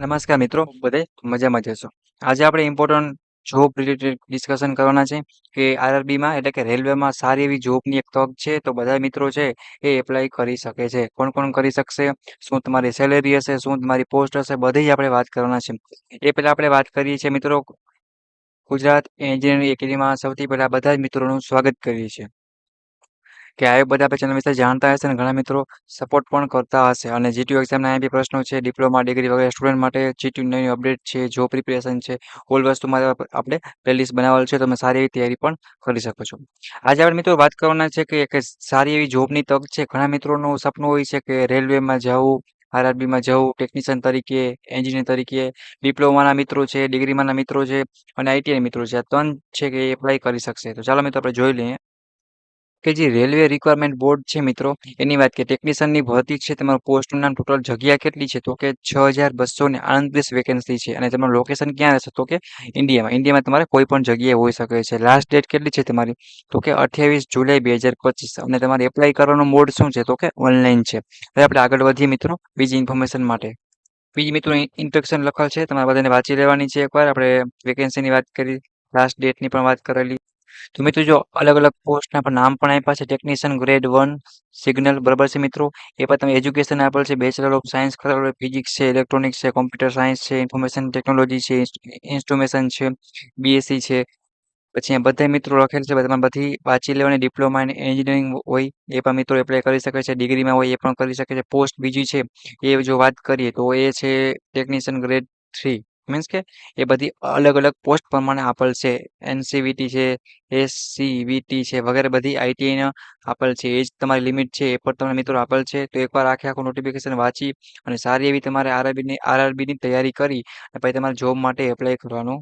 નમસ્કાર મિત્રો બધે મજામાં જશો આજે આપણે ઇમ્પોર્ટન્ટ જોબ રિલેટેડ ડિસ્કશન કરવાના છે કે આરઆરબીમાં એટલે કે રેલવેમાં સારી એવી જોબની એક તક છે તો બધા મિત્રો છે એ એપ્લાય કરી શકે છે. કોણ કોણ કરી શકશે? શું તમારી સેલેરી હશે? શું તમારી પોસ્ટ હશે? બધી આપણે વાત કરવાના છે. એ પહેલાં આપણે વાત કરીએ છીએ મિત્રો ગુજરાત એન્જિનિયરિંગ એકેડેમીમાં સૌથી પહેલાં બધા જ મિત્રોનું સ્વાગત કરીએ છીએ. કે આ બધા આપણે ચેનલ વિશે જાણતા હશે અને ઘણા મિત્રો સપોર્ટ પણ કરતા હશે. અને જીટીયુ એક્ઝામના અહીંયા બી પ્રશ્નો છે ડિપ્લોમા ડિગ્રી વગેરે સ્ટુડન્ટ માટે જીટીયુની અપડેટ છે જો પ્રિપેરેશન છે ઓલ વસ્તુ માટે આપણે પ્લેલિસ્ટ બનાવેલ છે. તમે સારી એવી તૈયારી પણ કરી શકો છો. આજે આપણે મિત્રો વાત કરવાના છે કે એક સારી એવી જોબની તક છે. ઘણા મિત્રોનું સપનું હોય છે કે રેલવેમાં જવું, આરઆરબીમાં જવું ટેકનિશિયન તરીકે એન્જિનિયર તરીકે ડિપ્લોમાના મિત્રો છે ડિગ્રીમાંના મિત્રો છે અને આઈટીઆઈ મિત્રો છે. આ ત્રણ છે કે એ એપ્લાય કરી શકશે. તો ચાલો મિત્રો આપણે જોઈ લઈએ. કે જે રેલવે રિક્વાયરમેન્ટ બોર્ડ છે મિત્રો, એની વાત કે ટેકનિશિયનની ભરતી છે, તમારું પોસ્ટનું નામ ટોટલ જગ્યા કેટલી છે, તો કે છ હજાર બસો ને આડત્રીસ વેકેન્સી છે અને તમારું લોકેશન ક્યાં રહેશે, તો કે ઇન્ડિયામાં. ઇન્ડિયામાં તમારે કોઈ પણ જગ્યાએ હોઈ શકે છે. લાસ્ટ ડેટ કેટલી છે તમારી? તો કે અઠ્યાવીસ જુલાઈ બે હજાર પચીસ. અને તમારે એપ્લાય કરવાનો મોડ શું છે, તો કે ઓનલાઈન છે. હવે આપણે આગળ વધીએ મિત્રો, બીજી ઇન્ફોર્મેશન માટે. બીજી મિત્રો ઇન્ટ્રક્શન લખેલ છે, તમારે બધાને વાંચી લેવાની છે એકવાર. આપણે વેકેન્સીની વાત કરી લાસ્ટ ડેટની પણ વાત કરેલી. તો મિત્રો જો અલગ અલગ પોસ્ટના પણ નામ પણ આપ્યા છે. ટેકનિશિયન ગ્રેડ વન સિગ્નલ બરાબર છે મિત્રો. એ પણ તમે એજ્યુકેશન આપેલ છે. બેચલર ઓફ સાયન્સ કરેલ ફિઝિક્સ છે ઇલેક્ટ્રોનિક્સ છે કોમ્પ્યુટર સાયન્સ છે ઇન્ફોર્મેશન ટેકનોલોજી છે ઇન્સ્ટ્રુમેશન છે બીએસસી છે. પછી અહીંયા બધા મિત્રો લખેલ છે. તમે બધી વાંચી લેવાની ડિપ્લોમા અને એન્જિનિયરિંગ હોય એ પણ મિત્રો એપ્લાય કરી શકે છે. ડિગ્રીમાં હોય એ પણ કરી શકે છે. પોસ્ટ બીજી છે. એ જો વાત કરીએ તો એ છે ટેકનિશિયન ગ્રેડ થ્રી મીન્સ કે એ બધી અલગ અલગ પોસ્ટ પ્રમાણે આપેલ છે. એનસીવીટી છે, એસસીવીટી છે, વગેરે બધી આઈટીઆઈના આપેલ છે. એ જ તમારી લિમિટ છે, એ પણ તમને મિત્રો આપેલ છે. તો એકવાર આખે આખું નોટિફિકેશન વાંચી અને સારી એવી તમારે આરઆરબીની આરઆરબીની તૈયારી કરી અને પછી તમારે જોબ માટે એપ્લાય કરવાનું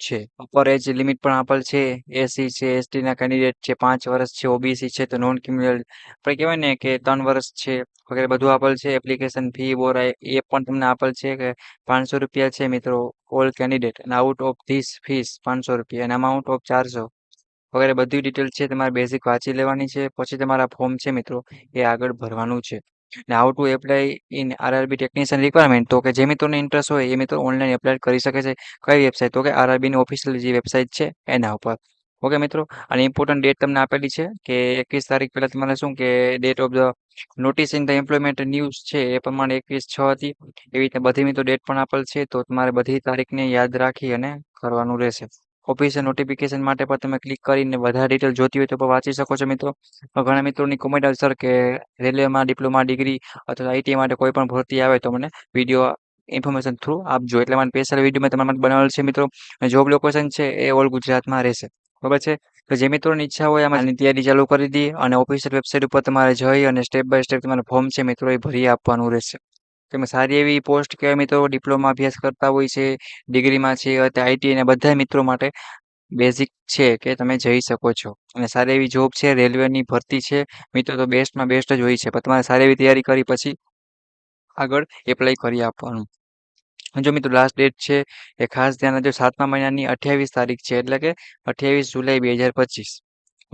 છે. અપર એજ લિમિટ પણ આપેલ છે. એસી છે એસટીના કેન્ડિડેટ છે, પાંચ વર્ષ છે, ઓબીસી છે, તો નોન ક્રિમિનલ આપણે કહેવાય ને કે ત્રણ વર્ષ છે વગેરે બધું આપેલ છે એપ્લિકેશન ફી બોરાય એ પણ તમને આપેલ છે કે પાંચસો રૂપિયા છે મિત્રો ઓલ કેન્ડિડેટ અને આઉટ ઓફ ધીસ ફીસ પાંચસો રૂપિયા અને અમાઉન્ટ ઓફ ચારસો વગેરે બધી ડિટેલ છે, તમારે બેઝિક વાંચી લેવાની છે, પછી તમારા ફોર્મ છે મિત્રો, એ આગળ ભરવાનું છે. ને how to apply in RRB technician requirement તો કે જે મિત્રોને ઇન્ટરેસ્ટ હોય, એ મિત્રો ઓનલાઈન એપ્લાય કરી શકે છે. કઈ વેબસાઇટ તો કે આરઆરબીની ઓફિશિયલ જે વેબસાઇટ છે, એના ઉપર. ઓકે મિત્રો, અને ઇમ્પોર્ટન્ટ ડેટ તમને આપેલી છે કે એકવીસ તારીખ પહેલાં તમારે શું કે date of the notice in the employment news છે એ પ્રમાણે એકવીસ છ હતી. એવી રીતે બધી મિત્રો ડેટ પણ આપેલ છે, તો તમારે બધી તારીખને યાદ રાખી અને કરવાનું રહેશે. ઓફિસિયલ નોટિફિકેશન માટે પણ તમે ક્લિક કરીને વધારે ડિટેલ જોતી હોય તો પણ વાંચી શકો છો મિત્રો. ઘણા મિત્રોની કોમેન્ટ આવે સર, કે રેલવેમાં ડિપ્લોમા ડિગ્રી અથવા આઈટીઆઈ માટે કોઈ પણ ભરતી આવે તો મને વીડિયો ઇન્ફોર્મેશન થ્રુ આપજો. એટલે મને સ્પેશિયલ વીડિયો મેં તમારા માટે બનાવેલ છે મિત્રો. જોબ લોકેશન છે એ ઓલ ગુજરાતમાં રહેશે. બરાબર છે? તો જે મિત્રોની ઈચ્છા હોય આમાં તૈયારી ચાલુ કરી દઈએ અને ઓફિશિયલ વેબસાઇટ ઉપર તમારે જઈ અને સ્ટેપ બાય સ્ટેપ તમારે ફોર્મ છે મિત્રો એ ભરી આપવાનું રહેશે. તમે સારી એવી પોસ્ટ કહેવાય મિત્રો ડિપ્લોમા અભ્યાસ કરતા હોય છે ડિગ્રીમાં છે આઈટી અને બધા મિત્રો માટે બેઝિક છે કે તમે જઈ શકો છો. અને સારી એવી જોબ છે, રેલવેની ભરતી છે, મિત્રો તો બેસ્ટમાં બેસ્ટ જ હોય છે. પણ તમારે સારી એવી તૈયારી કરી પછી આગળ એપ્લાય કરી આપવાનું. જો મિત્રો લાસ્ટ ડેટ છે એ ખાસ ધ્યાન રાખજો. સાતમા મહિનાની અઠ્યાવીસ તારીખ છે, એટલે કે અઠ્યાવીસ જુલાઈ બે હજાર પચીસ.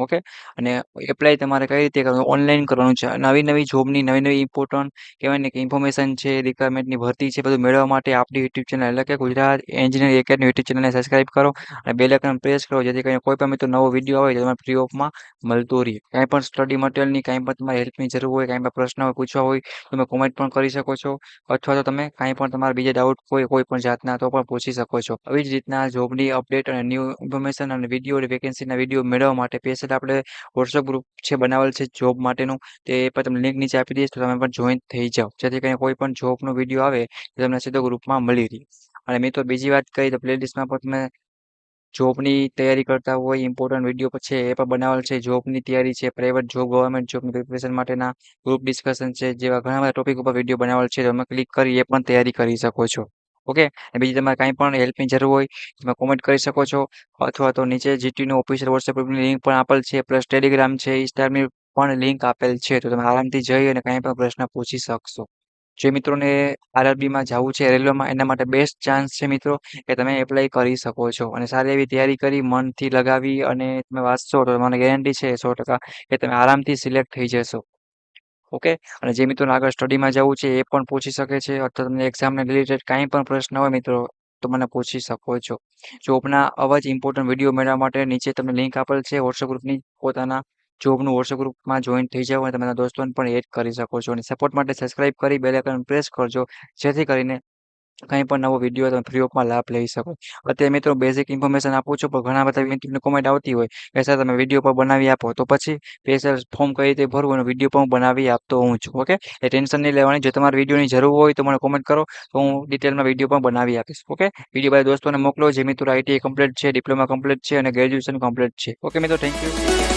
ઓકે? અને એપ્લાય તમારે કઈ રીતે કરવાનું? ઓનલાઈન કરવાનું છે. નવી નવી જોબની નવી નવી ઇમ્પોર્ટન્ટ કહેવાય ને કે ઇન્ફોર્મેશન છે રિક્વાયરમેન્ટની ભરતી છે, બધું મેળવવા માટે આપણી યુટ્યુબ ચેનલ એટલે કે ગુજરાત એન્જિનિયર એકેડમી યુટ્યુબ ચેનલને સબસ્ક્રાઇબ કરો અને બે લેકન પ્રેસ કરો, જેથી કરીને કોઈ પણ મિત્રો નવો વીડિયો આવે તો તમારે ફ્રી ઓફમાં મળતો રહે. કાંઈ પણ સ્ટડી મટીરિયલની કાંઈ પણ તમારે હેલ્પની જરૂર હોય, કાંઈ પણ પ્રશ્ન હોય, પૂછવા હોય, તમે કોમેન્ટ પણ કરી શકો છો. અથવા તો તમે કાંઈ પણ તમારા બીજા ડાઉટ હોય, કોઈ પણ જાતના, તો પણ પૂછી શકો છો. આવી જ રીતના જોબની અપડેટ અને ન્યૂ ઇન્ફોર્મેશન અને વીડિયો વેકેન્સીના વીડિયો મેળવવા માટે સ્પેશિયલ આપણે વોટ્સઅપ ગ્રુપ છે બનાવેલ છે જોબ માટેનું, તે પણ તમને લિંક નીચે આપી દઈશ તો તમે પણ જોઈન થઈ જાઓ. જેથી કરીને કોઈ પણ જોબનો વીડિયો આવે તો તમને સીધો ગ્રુપમાં મળી રહે. અને મેં તો બીજી વાત કરી તો પ્લેલિસ્ટમાં પણ તમે જોબની તૈયારી કરતા હોય ઇમ્પોર્ટન્ટ વીડિયો છે, એ પણ બનાવેલ છે. જોબની તૈયારી છે પ્રાઇવેટ જોબ ગવર્મેન્ટ જોબની પ્રિપરેશન માટેના ગ્રુપ ડિસ્કશન છે, જેવા ઘણા બધા ટોપિક ઉપર વીડિયો બનાવેલ છે. તમે ક્લિક કરી એ પણ તૈયારી કરી શકો છો. ઓકે? બીજી તમારે કાંઈ પણ હેલ્પની જરૂર હોય, તમે કોમેન્ટ કરી શકો છો. અથવા તો નીચે જીટીનું ઓફિશિયલ વોટ્સએપ ગ્રુપની લિંક પણ આપેલ છે પ્લસ ટેલિગ્રામ છે ઇન્સ્ટાગ્રામની પણ લિંક આપેલ છે. તો તમે આરામથી જઈ અને કાંઈ પણ પ્રશ્ન પૂછી શકશો. જે મિત્રોને આરઆરબીમાં જવું છે, રેલવેમાં એના માટે બેસ્ટ ચાન્સ છે મિત્રો, કે તમે એપ્લાય કરી શકો છો. અને સારી એવી તૈયારી કરી, મનથી લગાવી અને તમે વાંચશો તો મને ગેરંટી છે સો ટકા કે તમે આરામથી સિલેક્ટ થઈ જશો. ઓકે? અને જે મિત્રોને આગળ સ્ટડીમાં જવું છે, એ પણ પૂછી શકે છે. અથવા તમને એક્ઝામને રિલેટેડ કાંઈ પણ પ્રશ્ન હોય મિત્રો, તો મને પૂછી શકો છો. જોબના આવા જ ઇમ્પોર્ટન્ટ વીડિયો મેળવવા માટે નીચે તમને લિંક આપેલ છે વોટ્સઅપ ગ્રુપની પોતાના જોબનું વોટ્સઅપ ગ્રુપમાં જોઈન થઈ જાઓ અને તમારા દોસ્તોને પણ એડ કરી શકો છો. અને સપોર્ટ માટે સબસ્ક્રાઇબ કરી બેલ આઇકન પ્રેસ કરજો, જેથી કરીને કંઈ પણ નવો વીડિયો તમે ફ્રી ઓફમાં લાભ લઈ શકો. અત્યારે મિત્રો બેઝિક ઇન્ફોર્મેશન આપું છું, પણ ઘણા બધા મિત્રોને કોમેન્ટ આવતી હોય કે સર, તમે વીડિયો પણ બનાવી આપો. તો પછી સ્પેશિયલ ફોર્મ કઈ રીતે ભરવું અને વીડિયો પણ બનાવી આપતો હું છું ઓકે એ ટેન્શન નહીં લેવાની. જો તમારે વિડીયોની જરૂર હોય તો મને કોમેન્ટ કરો, તો હું ડિટેલમાં વીડિયો પણ બનાવી આપીશ ઓકે વીડિયો બધા દોસ્તોને મોકલો, જે મિત્રો આઈટીઆઈ કમ્પ્લીટ છે ડિપ્લોમા કમ્પ્લીટ છે અને ગ્રેજ્યુએશન કમ્પ્લીટ છે. ઓકે મિત્રો થેન્ક યુ